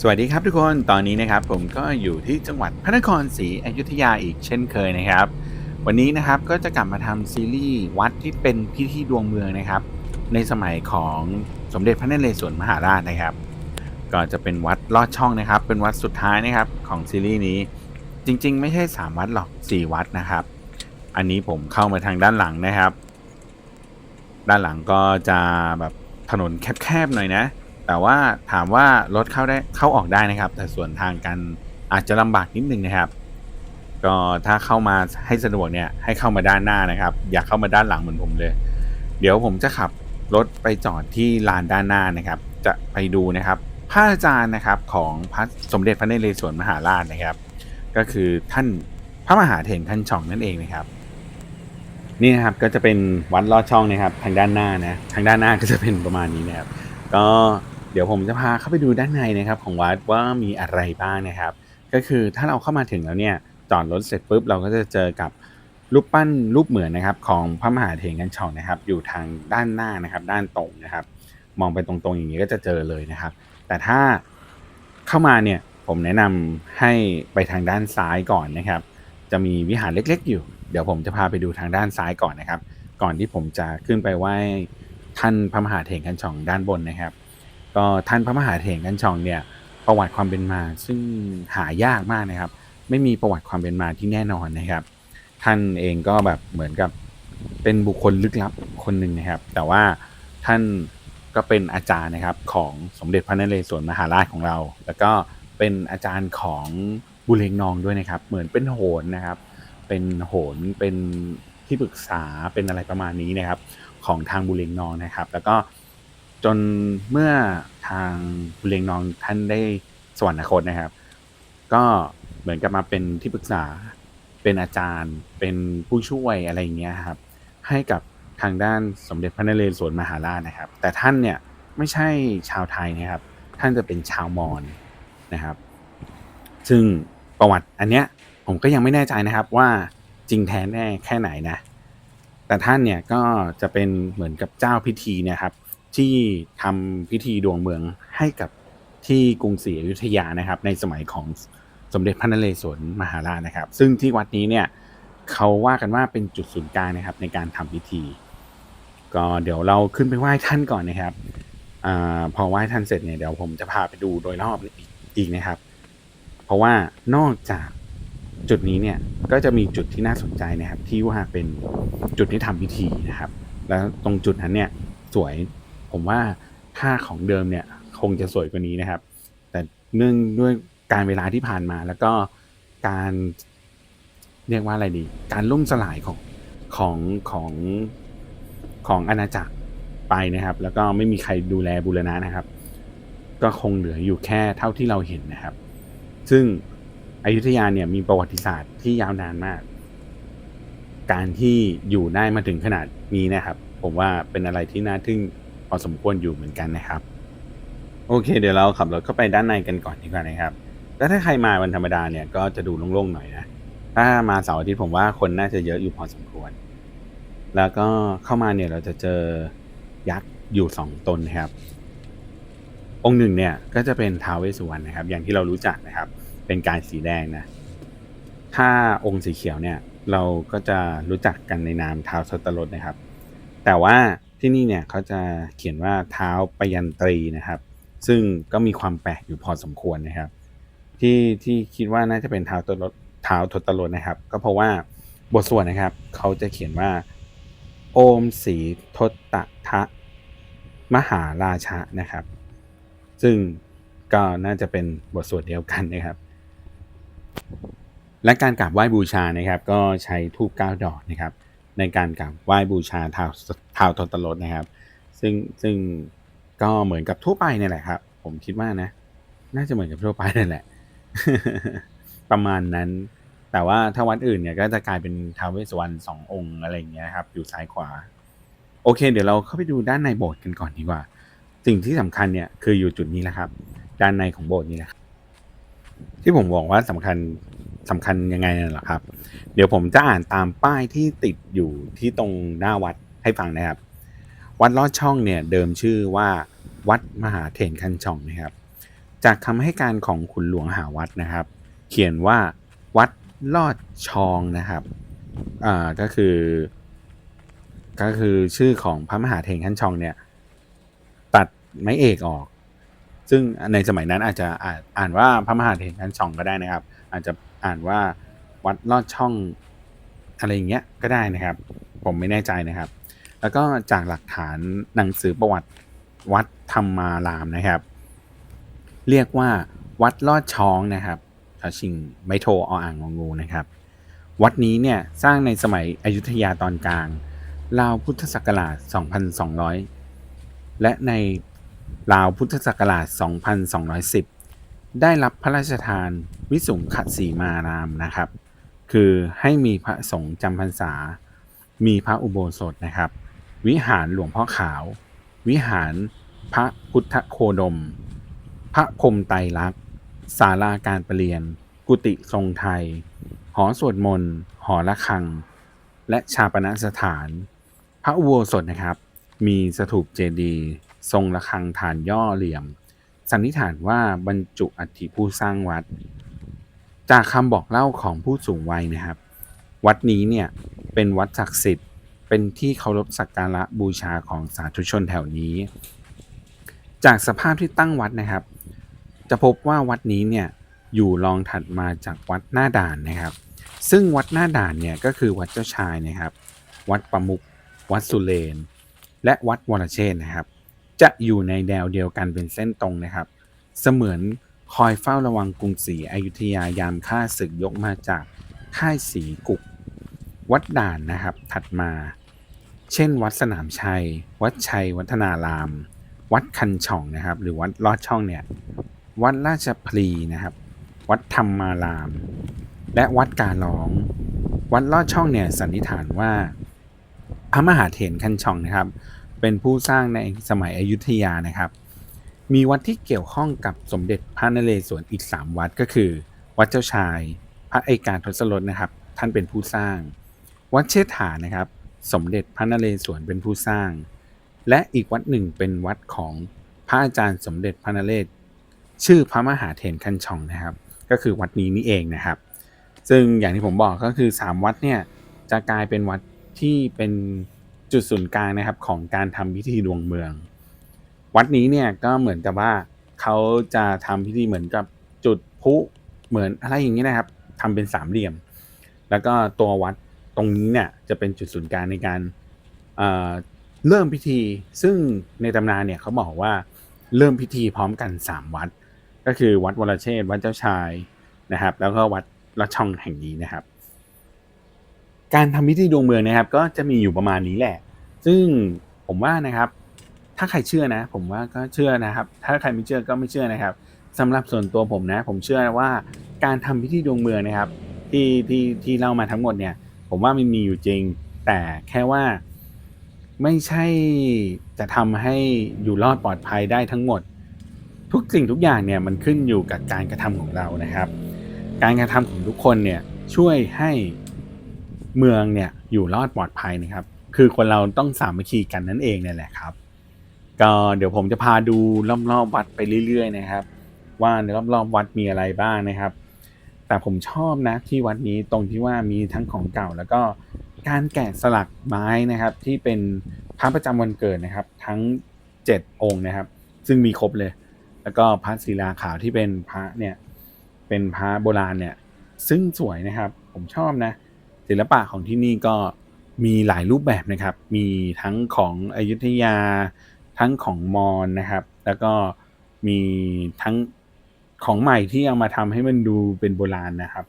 สวัสดีครับทุกคนตอนนี้นะครับผมก็อยู่ที่จังหวัดพระนครศรีอยุธยาอีกเช่นเคยนะครับ วันนี้นะครับก็จะกลับมาทำซีรีส์วัดที่เป็นพิธีดวงเมืองนะครับ ในสมัยของสมเด็จพระนเรศวรมหาราชนะครับ ก็จะเป็นวัดลอดช่องนะครับ เป็นวัดสุดท้ายนะครับของซีรีส์นี้ จริง ๆ ไม่ใช่ 3 วัดหรอก 4 วัดนะครับ อันนี้ผมเข้ามาทางด้านหลังนะครับ ด้านหลังก็จะแบบถนนแคบๆหน่อยนะ แต่ว่าถามว่ารถเข้าได้เข้าออกได้นะครับ แต่ส่วนทางกันอาจจะลำบากนิดนึงนะครับ ก็ถ้าเข้ามาให้สะดวกเนี่ยให้เข้ามาด้านหน้านะครับ อย่าเข้ามาด้านหลังเหมือนผมเลย เดี๋ยวผมจะขับรถไปจอดที่ลานด้านหน้านะครับ จะไปดูนะครับพระอาจารย์นะครับของพระสมเด็จพระนเรศวรมหาราชนะครับ ก็คือท่านพระมหาเถรท่านช่องนั่นเองนะครับนี่นะครับก็จะเป็นวัดลอดช่องนะครับ ทางด้านหน้านะทางด้านหน้าก็จะเป็นประมาณนี้นะครับ ก็ เดี๋ยวผมจะพาเข้าไปดูด้านในนะครับของวัดว่ามีอะไรบ้างนะครับ ก็คือถ้าเราเข้ามาถึงแล้วเนี่ยจอดรถเสร็จปุ๊บเราก็จะเจอกับรูปปั้นรูปเหมือนนะครับของพระมหาเถรกันช่องนะครับ อยู่ทางด้านหน้านะครับ ด้านตรงนะครับ มองไปตรงๆอย่างนี้ก็จะเจอเลยนะครับ แต่ถ้าเข้ามาเนี่ยผมแนะนำให้ไปทางด้านซ้ายก่อนนะครับ จะมีวิหารเล็กๆ อยู่ เดี๋ยวผมจะพาไปดูทางด้านซ้ายก่อนนะครับ ก่อนที่ผมจะขึ้นไปไหว้ท่านพระมหาเถรกันช่องด้านบนนะครับ ก็ท่านพระมหาเถรกันชองเนี่ยประวัติความเป็นมา ซึ่งหายากมากนะครับ ไม่มีประวัติความเป็นมาที่แน่นอนนะครับ ท่านเองก็แบบเหมือนกับเป็นบุคคลลึกลับคนหนึ่งนะครับ แต่ว่าท่านก็เป็นอาจารย์นะครับของสมเด็จพระนเรศวรมหาราชของเรา แล้วก็เป็นอาจารย์ของบุเรงนองด้วยนะครับ เหมือนเป็นโหนนะครับ เป็นโหนเป็นที่ปรึกษาเป็นอะไรประมาณนี้นะครับ ของทางบุเรงนองนะครับ แล้วก็ จนเมื่อทางบุเรงนองท่านได้สวรรคตนะครับ ก็เหมือนกับมาเป็นที่ปรึกษาเป็นอาจารย์เป็นผู้ช่วยอะไรอย่างเงี้ยครับ ให้กับทางด้านสมเด็จพระนเรศวรมหาราชนะครับ แต่ท่านเนี่ยไม่ใช่ชาวไทยนะครับ ท่านจะเป็นชาวมอญนะครับ ซึ่งประวัติอันเนี้ยผมก็ยังไม่แน่ใจนะครับว่าจริงแท้แน่แค่ไหนนะ แต่ท่านเนี่ยก็จะเป็นเหมือนกับเจ้าพิธีเนะครับ ที่ทำพิธีดวงเมืองให้กับที่กรุงศรีอยุธยานะครับ ในสมัยของสมเด็จพระนเรศวรมหาราชนะครับ ซึ่งที่วัดนี้เนี่ยเขาว่ากันว่าเป็นจุดศูนย์กลางนะครับ ในการทำพิธี ก็เดี๋ยวเราขึ้นไปไหว้ท่านก่อนนะครับอพอไหว้ท่านเสร็จเนี่ยเดี๋ยวผมจะพาไปดูโดยรอบอีกนะครับ เพราะว่านอกจากจุดนี้เนี่ยก็จะมีจุดที่น่าสนใจนะครับ ที่ว่าเป็นจุดที่ทำพิธีนะครับ แล้วตรงจุดนั้นเนี่ยสวย ผมว่าถ้าของเดิมเนี่ยคงจะสวยกว่านี้นะครับ แต่เนื่องด้วยการเวลาที่ผ่านมาแล้วก็การเรียกว่าอะไรดี การล่มสลายของของของของอาณาจักรไปนะครับ แล้วก็ไม่มีใครดูแลบูรณะนะครับ ก็คงเหลืออยู่แค่เท่าที่เราเห็นนะครับ ซึ่งอยุธยาเนี่ยมีประวัติศาสตร์ที่ยาวนานมาก การที่อยู่ได้มาถึงขนาดนี้นะครับ ผมว่าเป็นอะไรที่น่าทึ่ง อสมควรอยู่เหมือนกันนะครับ โอเค เดี๋ยวเราขับรถเข้าไปด้านในกันก่อนดีกว่านะครับ แล้วถ้าใครมาวันธรรมดาเนี่ยก็จะดูโล่งๆหน่อยนะถ้ามาเสาร์อาทิตย์ผมว่าคนน่าจะเยอะอยู่พอสมควร แล้วก็เข้ามาเนี่ยเราจะเจอยักษ์อยู่สองตนนะครับ องค์หนึ่งเนี่ยก็จะเป็นท้าวเวสสุวรรณนะครับ อย่างที่เรารู้จักนะครับ เป็นกายสีแดงนะถ้าองค์สีเขียวเนี่ยเราก็จะรู้จักกันในนามท้าวสตรสนะครับ แต่ว่า ที่นี่เนี่ยเขาจะเขียนว่าเท้าปยันตรีนะครับ ซึ่งก็มีความแปลกอยู่พอสมควรนะครับ ที่ที่คิดว่าน่าจะเป็นเท้าตรสเท้าทศตรสนะครับ ก็เพราะว่าบทสวดนะครับเขาจะเขียนว่า โอมสีทศตทะมหาราชะนะครับ ซึ่งก็น่าจะเป็นบทสวดเดียวกันนะครับ และการกราบไหว้บูชานะครับ ก็ใช้ทูบเก้าดอกนะครับ ในการกราบไหว้บูชาท้าวท้าวทศตรสนะครับ ซึ่งซึ่งก็เหมือนกับทั่วไปนี่แหละครับ ผมคิดว่านะ น่าจะเหมือนกับทั่วไปนั่นแหละ ประมาณนั้น แต่ว่าถ้าวัดอื่นเนี่ยก็จะกลายเป็นท้าวเวสสุวรรณสององค์อะไรอย่างเงี้ยครับ อยู่ซ้ายขวา โอเค เดี๋ยวเราเข้าไปดูด้านในโบสถ์กันก่อนดีกว่า สิ่งที่สำคัญเนี่ยคืออยู่จุดนี้แหละครับ ด้านในของโบสถ์นี่แหละที่ผมบอกว่าสำคัญ สำคัญยังไงน่ะเหรอครับ เดี๋ยวผมจะอ่านตามป้ายที่ติดอยู่ที่ตรงหน้าวัดให้ฟังนะครับ วัดลอดช่องเนี่ยเดิมชื่อว่าวัดมหาเถรคันช่องนะครับ จากคำให้การของขุนหลวงหาวัดนะครับ เขียนว่าวัดลอดชองนะครับอ่าก็คือ ก็คือชื่อของพระมหาเถรขั้นชองเนี่ยตัดไม้เอกออก ซึ่งในสมัยนั้นอาจจะอ่านว่าพระมหาเถรขั้นชองก็ได้นะครับ อาจจะอ่านว่าวัดลอดช่องอะไรอย่างเงี้ยก็ได้นะครับ ผมไม่แน่ใจนะครับ แล้วก็จากหลักฐานหนังสือประวัติวัดธรรมารามนะครับ เรียกว่าวัดลอดช้องนะครับชอชิงไมโทออ่างงงูนะครับ วัดนี้เนี่ยสร้างในสมัยอยุธยาตอนกลางราวพุทธศักราช 2,200 และใน ราวพุทธศักราช 2,210 ได้รับพระราชทานวิสุงขสีมารามนะครับ คือให้มีพระสงฆ์จำพรรษา มีพระอุโบสถนะครับ วิหารหลวงพ่อขาว วิหารพระพุทธโคดม พระพรมไตรลักษณ์ศาลาการประเรียน กุฏิทรงไทย หอสวดมนต์ หอระฆัง และชาปนสถาน พระอุโบสถนะครับ มีสถูปเจดีย์ ทรงระฆังฐานย่อเหลี่ยม สันนิษฐานว่าบรรจุอัฐิผู้สร้างวัด จากคำบอกเล่าของผู้สูงวัยนะครับ วัดนี้เนี่ยเป็นวัดศักดิ์สิทธิ์ เป็นที่เคารพสักการะบูชาของสาธุชนแถวนี้ จากสภาพที่ตั้งวัดนะครับ จะพบว่าวัดนี้เนี่ยอยู่รองถัดมาจากวัดหน้าด่านนะครับ ซึ่งวัดหน้าด่านเนี่ยก็คือวัดเจ้าชายนะครับ วัดประมุกวัดสุเรนและวัดวรเชษนะครับ จะอยู่ในแนวเดียวกันเป็นเส้นตรงนะครับ เสมือนคอยเฝ้าระวังกรุงศรีอยุธยายามฆ่าศึกยกมาจากค่ายศรีกุก วัดด่านนะครับถัดมา เช่น วัดสนามชัย วัดชัยวัฒนาราม วัดคันช่องนะครับ หรือวัดลอดช่องเนี่ยวัดราชพลีนะครับ วัดธรรมาราม และวัดกาหลอง วัดลอดช่องเนี่ยสันนิษฐานว่าพระมหาเถรคันช่องนะครับ เป็นผู้สร้างในสมัยอยุธยานะครับ มีวัดที่เกี่ยวข้องกับสมเด็จพระนเรศวรอีก 3 วัดก็คือ วัดเจ้าชาย พระเอกาทศรถนะครับ ท่านเป็นผู้สร้าง วัดเชษฐานะครับ สมเด็จพระนเรศวรเป็นผู้สร้าง และอีกวัดหนึ่งเป็นวัดของพระอาจารย์สมเด็จพระนเรศ ชื่อพระมหาเถรคันชองนะครับ ก็คือวัดนี้นี่เองนะครับ ซึ่งอย่างที่ผมบอกก็คือ 3 วัดเนี่ยจะกลายเป็นวัดที่เป็น จุดศูนย์กลางนะครับของการทำพิธีดวงเมือง วัดนี้เนี่ยก็เหมือนกับว่าเขาจะทำพิธีเหมือนกับจุดพุเหมือนอะไรอย่างนี้นะครับทำเป็นสามเหลี่ยม แล้วก็ตัววัดตรงนี้เนี่ยจะเป็นจุดศูนย์กลางในการเเริ่มพิธี ซึ่งในตำนานเนี่ยเขาบอกว่าเริ่มพิธีพร้อมกัน 3 วัด ก็คือวัดวรเชษวัดเจ้าชายนะครับ แล้วก็วัดละช่องแห่งนี้นะครับ การทำพิธีดวงเมืองนะครับ ก็จะมีอยู่ประมาณนี้แหละ ซึ่งผมว่านะครับ ถ้าใครเชื่อนะ ผมว่าก็เชื่อนะครับ ถ้าใครไม่เชื่อก็ไม่เชื่อนะครับสำหรับส่วนตัวผมนะ ผมเชื่อว่าการทำพิธีดวงเมืองนะครับ ที่ที่ที่เล่ามาทั้งหมดเนี่ย ผมว่ามันมีอยู่จริง แต่แค่ว่าไม่ใช่จะทำให้อยู่รอดปลอดภัยได้ทั้งหมด ทุกสิ่งทุกอย่างเนี่ยมันขึ้นอยู่กับการกระทำของเรานะครับ การกระทำของทุกคนเนี่ยช่วยให้เมืองเนี่ยอยู่รอดปลอดภัยนะครับ คือคนเราต้องสามัคคีกันนั่นเองเนี่ยแหละครับ ก็เดี๋ยวผมจะพาดูรอบๆวัดไปเรื่อย ๆ นะครับ ว่าในรอบๆวัดมีอะไรบ้างนะครับ แต่ผมชอบนะที่วัดนี้ตรงที่ว่ามีทั้งของเก่า แล้วก็การแกะสลักไม้นะครับ ที่เป็นพระประจำวันเกิดนะครับ ทั้ง 7 องค์นะครับ ซึ่งมีครบเลย แล้วก็พระศิลาขาวที่เป็นพระเนี่ยเป็นพระโบราณเนี่ยซึ่งสวยนะครับ ผมชอบนะ ศิลปะของที่นี่ก็ มีหลายรูปแบบนะครับ มีทั้งของอยุธยา ทั้งของมอญนะครับ แล้วก็มีทั้งของใหม่ที่เอามาทำให้มันดูเป็นโบราณนะครับ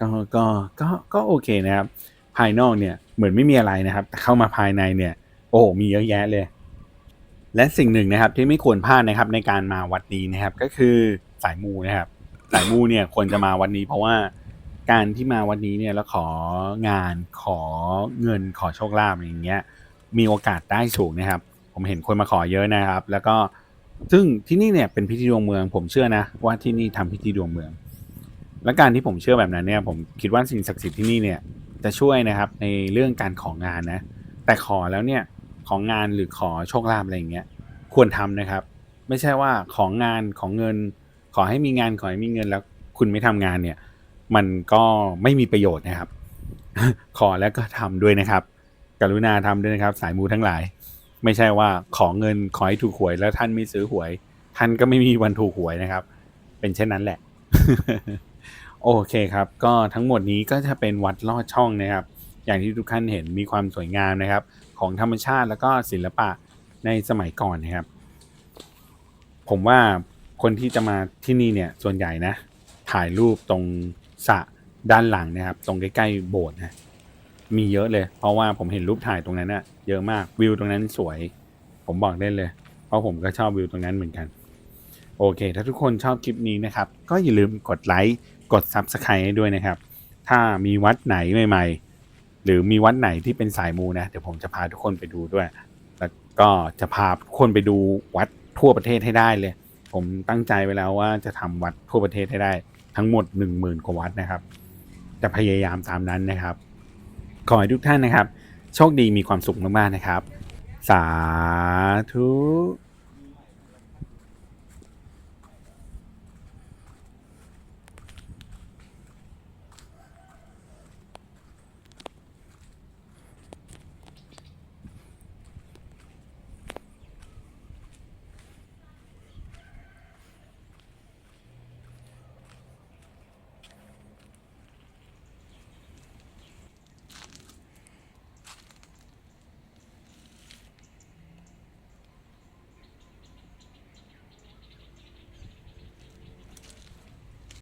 ก็ก็ก็ก็โอเคนะครับ ภายนอกเนี่ยเหมือนไม่มีอะไรนะครับ แต่เข้ามาภายในเนี่ย โอ้มีเยอะแยะเลย และสิ่งหนึ่งนะครับที่ไม่ควรพลาดนะครับในการมาวัดนี้นะครับ ก็คือสายมูนะครับ สายมูเนี่ยควรจะมาวันนี้เพราะว่า การที่มาวันนี้เนี่ยแล้วของานขอเงินขอโชคลาภอย่างเงี้ย มีโอกาสได้สูงนะครับ ผมเห็นคนมาขอเยอะนะครับ แล้วก็ซึ่งที่นี่เนี่ยเป็นพิธีดวงเมือง ผมเชื่อนะ ว่าที่นี่ทำพิธีดวงเมือง และการที่ผมเชื่อแบบนั้นเนี่ยผมคิดว่าสิ่งศักดิ์สิทธิ์ที่นี่เนี่ยจะช่วยนะครับในเรื่องการของานนะ แต่ขอแล้วเนี่ยของงานหรือขอโชคลาภอะไรอย่างเงี้ยควรทำนะครับ ไม่ใช่ว่าของงานของเงิน ขอให้มีงานขอให้มีเงินแล้วคุณไม่ทำงานเนี่ย มันก็ไม่มีประโยชน์นะครับ ขอแล้วก็ทำด้วยนะครับ กรุณาทำด้วยนะครับ สายมูทั้งหลาย ไม่ใช่ว่าขอเงินขอให้ถูกหวย แล้วท่านไม่ซื้อหวย ท่านก็ไม่มีวันถูกหวยนะครับ เป็นเช่นนั้นแหละ โอเคครับ ก็ทั้งหมดนี้ก็จะเป็นวัดลอดช่องนะครับ อย่างที่ทุกท่านเห็นมีความสวยงามนะครับ ของธรรมชาติแล้วก็ศิลปะในสมัยก่อนนะครับ ผมว่าคนที่จะมาที่นี่เนี่ยส่วนใหญ่นะ ถ่ายรูปตรง สระด้านหลังนะครับ ตรงใกล้ๆโบสถ์นะมีเยอะเลย เพราะว่าผมเห็นรูปถ่ายตรงนั้นนะเยอะมากวิวตรงนั้นสวย ผมบอกได้เลย เพราะผมก็ชอบวิวตรงนั้นเหมือนกัน โอเค ถ้าทุกคนชอบคลิปนี้นะครับ ก็อย่าลืมกดไลค์กด Subscribe ให้ด้วยนะครับ ถ้ามีวัดไหนใหม่ ๆ หรือมีวัดไหนที่เป็นสายมูนะ เดี๋ยวผมจะพาทุกคนไปดูด้วย แล้วก็จะพาทุกคนไปดูวัดทั่วประเทศให้ได้เลย ผมตั้งใจไว้แล้วว่าจะทำวัดทั่วประเทศให้ได้ ทั้งหมด 1 0,000กว่าวัดนะครับ จะพยายามตามนั้นนะครับ ขอให้ทุกท่านนะครับ โชคดีมีความสุขมากๆนะครับ สาธุ